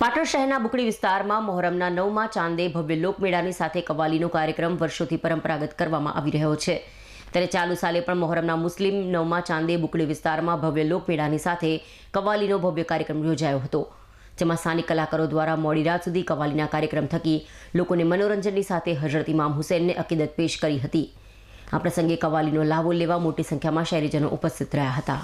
પાટણ શહેરના બુકડી વિસ્તારમાં મોહરમના નવમાં ચાંદે ભવ્ય લોકમેળાની સાથે કવાલીનો કાર્યક્રમ વર્ષોથી પરંપરાગત કરવામાં આવી રહ્યો છે. ત્યારે ચાલુ સાલે પણ મોહરમના મુસ્લિમ નવમાં ચાંદે બુકડી વિસ્તારમાં ભવ્ય લોકમેળાની સાથે કવાલીનો ભવ્ય કાર્યક્રમ યોજાયો હતો, જેમાં સ્થાનિક કલાકારો દ્વારા મોડી રાત સુધી કવાલીના કાર્યક્રમ થકી લોકોને મનોરંજનની સાથે હજરત ઇમામ હુસૈનને અકીદત પેશ કરી હતી. આ પ્રસંગે કવાલીનો લાવો લેવા મોટી સંખ્યામાં શહેરીજનો ઉપસ્થિત રહ્યા હતા.